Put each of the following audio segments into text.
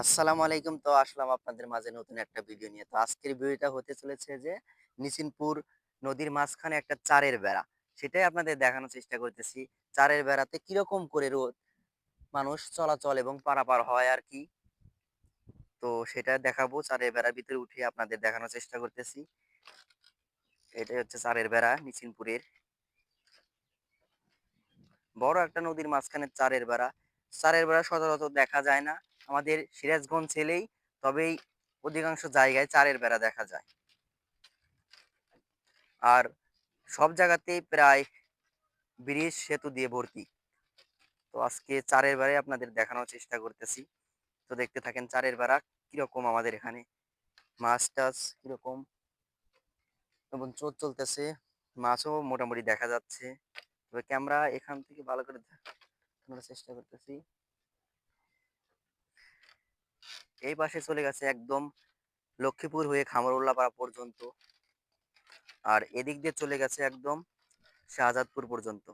আসসালামু আলাইকুম। তো আসলাম আপনাদের মাঝে নতুন একটা ভিডিও নিয়ে। তো আজকের ভিডিওটা হতে চলেছে যে, নিসিনপুর নদীর মাঝখানে একটা চারের বেড়া। সেটাই আপনাদের দেখানোর চেষ্টা করতেছি। চারের বেড়াতে কীরকম করে রোদ, মানুষ চলাচল এবং পারাপার হয় আর কি? তো সেটা দেখাবো। চারের বেড়ার ভিতরে উঠে আপনাদের দেখানোর চেষ্টা করতেছি। এটাই হচ্ছে চারের বেড়া নিসিনপুরের। বড় একটা নদীর মাঝখানে চারের বেড়া। চারের বেড়া সচরাচর দেখা যায় না। আমাদের সিরাজগঞ্জ ছেলেই তবেই অধিকাংশ জায়গায় চারের বেড়া দেখা যায়। আর সব জায়গাতেই প্রায় ব্রিজ সেতু দিয়ে ভর্তি। তো আজকে চারের বেড়ায় আপনাদের দেখানোর চেষ্টা করতেছি। তো দেখতে থাকেন চারের বেড়া কীরকম আমাদের এখানে। মাছ টাছ কীরকম? এবং চোর চলতেছে, মাছও মোটামুটি দেখা যাচ্ছে। তবে ক্যামেরা এখান থেকে ভালো করে চেষ্টা করতেছি। এই পাশে চলে গেছে একদম লক্ষ্মীপুর হয়ে খামারুল্লাপাড়া পর্যন্ত। আর এদিক দিয়ে চলে গেছে একদম শাহজাদপুর পর্যন্ত।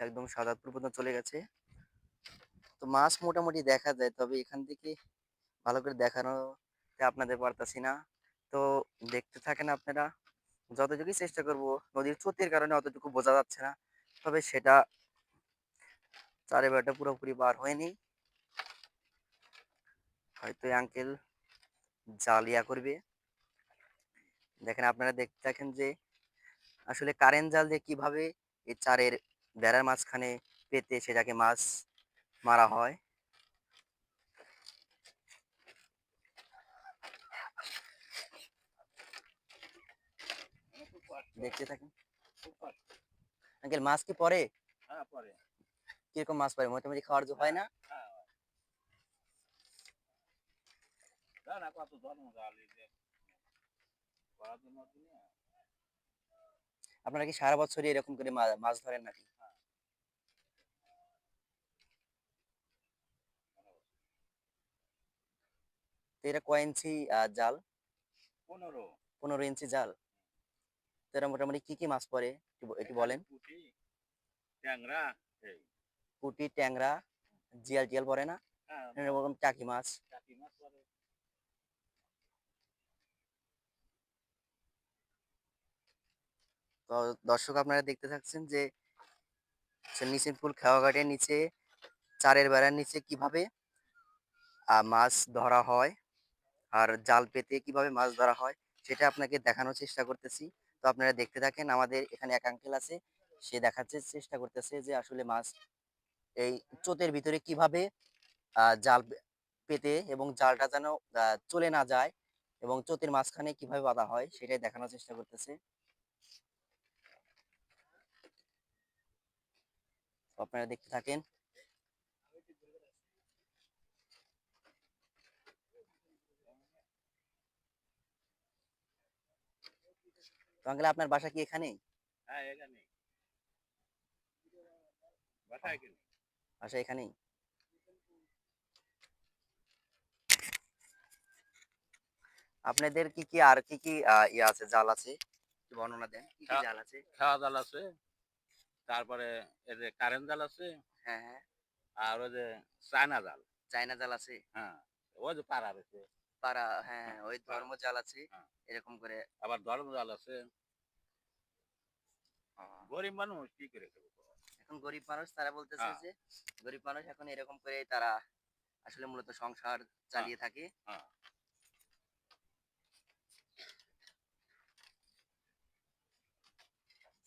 একদম শাহজাদপুর পর্যন্ত চলে গেছে। তো মাছ মোটামুটি দেখা যায়, তবে এখান থেকে ভালো করে দেখানো আপনাদের পারতাছি না। তো দেখতে থাকেন আপনারা, যতটুকুই চেষ্টা করব, নদীর স্রোতের কারণে অতটুকু বোঝা যাচ্ছে না, তবে সেটা চারে বেড়াটা পুরোপুরি বার হয়নি। হয়তো আঙ্কেল জালিয়া করবে। দেখেন আপনারা দেখতে থাকেন যে আসলে কারেন্ট জাল দিয়ে কীভাবে এই চারের বেড়ার মাঝখানে পেতে সেটাকে মাছ মারা হয়। দেখতে থাকেন। আঙ্কেল মাছ কি পরে? হ্যাঁ কীরকম মাছ পরে? মোটামুটি খাওয়ার হয় না হ্যাঁ জান না কত ধর্ম আপনারা কি সারা বছরই এরকম করে মাছ ধরেন নাকি? তো এটা কয় ইঞ্চি জাল? পনেরো। পনেরো ইঞ্চি জাল। তো এটা মোটামুটি কি কি মাছ পড়ে একটু বলেন। পুঁটি ট্যাংরা পুঁটি ট্যাংরা জিয়াল টিয়াল পরে না? হ্যাঁ এরকম টাকি মাছ চাকি মাছ পরে তো দর্শক আপনারা দেখতে থাকছেন যে, সে নিসিনপুর খেওয়াঘাটের নিচে, চারের বেড়ার নিচে কীভাবে মাছ ধরা হয়, আর জাল পেতে কীভাবে মাছ ধরা হয়, সেটা আপনাকে দেখানোর চেষ্টা করতেছি। তো আপনারা দেখতে থাকেন আমাদের এখানে এক আঙ্কেল আছে, সে দেখাচ্ছে, চেষ্টা করতেছে যে আসলে মাছ এই চোতের ভিতরে কীভাবে জাল পেতে এবং জালটা যেন চলে না যায় এবং চোতের মাঝখানে কীভাবে বাঁধা হয়, সেটাই দেখানোর চেষ্টা করতেছে। আপনারা দেখতে থাকেন। আঙ্কেল আপনার বাসা কি এখানেই? হ্যাঁ এখানে বাসা এখানেই। আপনাদের কি কি আর কি কি ইয়ে আছে জাল আছে? বর্ণনা দেন কি কি। জাল আছে? খাওয়া জাল আছে। তারপরে এই যে কারেন্ট জাল আছে হ্যাঁ হ্যাঁ। আর ওই যে চায়না জাল। চায়না জাল আছে? হ্যাঁ ওই যে পাড়া রয়েছে পাড়া হ্যাঁ হ্যাঁ, ওই ধর্ম জাল আছে হ্যাঁ। এরকম করে। আবার ধর্ম জাল আছে। গরিব মানুষ কি করে এখন গরিব মানুষ তারা বলতেছে হ্যাঁ। যে গরিব মানুষ এখন এরকম করে তারা আসলে মূলত সংসার চালিয়ে থাকে হ্যাঁ।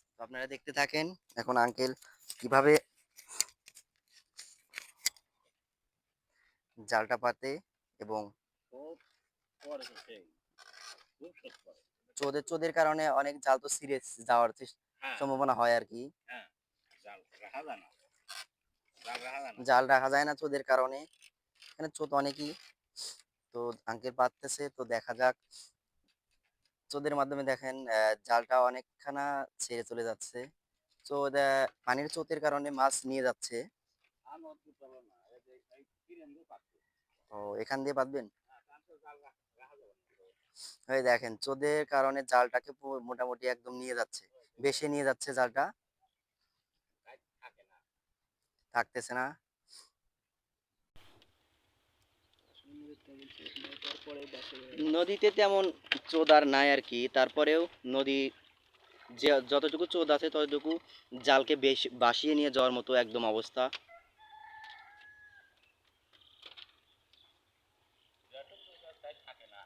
তো আপনারা দেখতে থাকেন এখন আঙ্কেল কীভাবে জালটা পাতে এবং চোদের চোদের কারণে অনেক জাল তো ছিঁড়ে যাওয়ার হ্যাঁ। সম্ভাবনা হয় আর কি। জাল রাখা যায় না। জাল রাখা যায় না। জাল রাখা যায় না চোদের কারণে। এখানে চোদ অনেকই। তো আঙ্কেল পাততেছে তো দেখা যাক চোদের মাধ্যমে দেখেন জালটা অনেকখানা ছেড়ে চলে যাচ্ছে। চোদ পানির চোতের কারণে মাছ নিয়ে যাচ্ছে। ও, এখান দিয়ে বাঁধবেন? ওই দেখেন, চোদের কারণে জালটাকে মোটামুটি একদম নিয়ে যাচ্ছে। বেশি নিয়ে যাচ্ছে জালটা। থাকতেছে না বলছে নৌকার পরে বাসে নদীতে তেমন চোদ আর নাই আর কি, তারপরেও নদী যে যতটুকু চোদ আছে ততটুকু জালকে বেশ বাসিয়ে নিয়ে যাওয়ার মতো একদম অবস্থা। না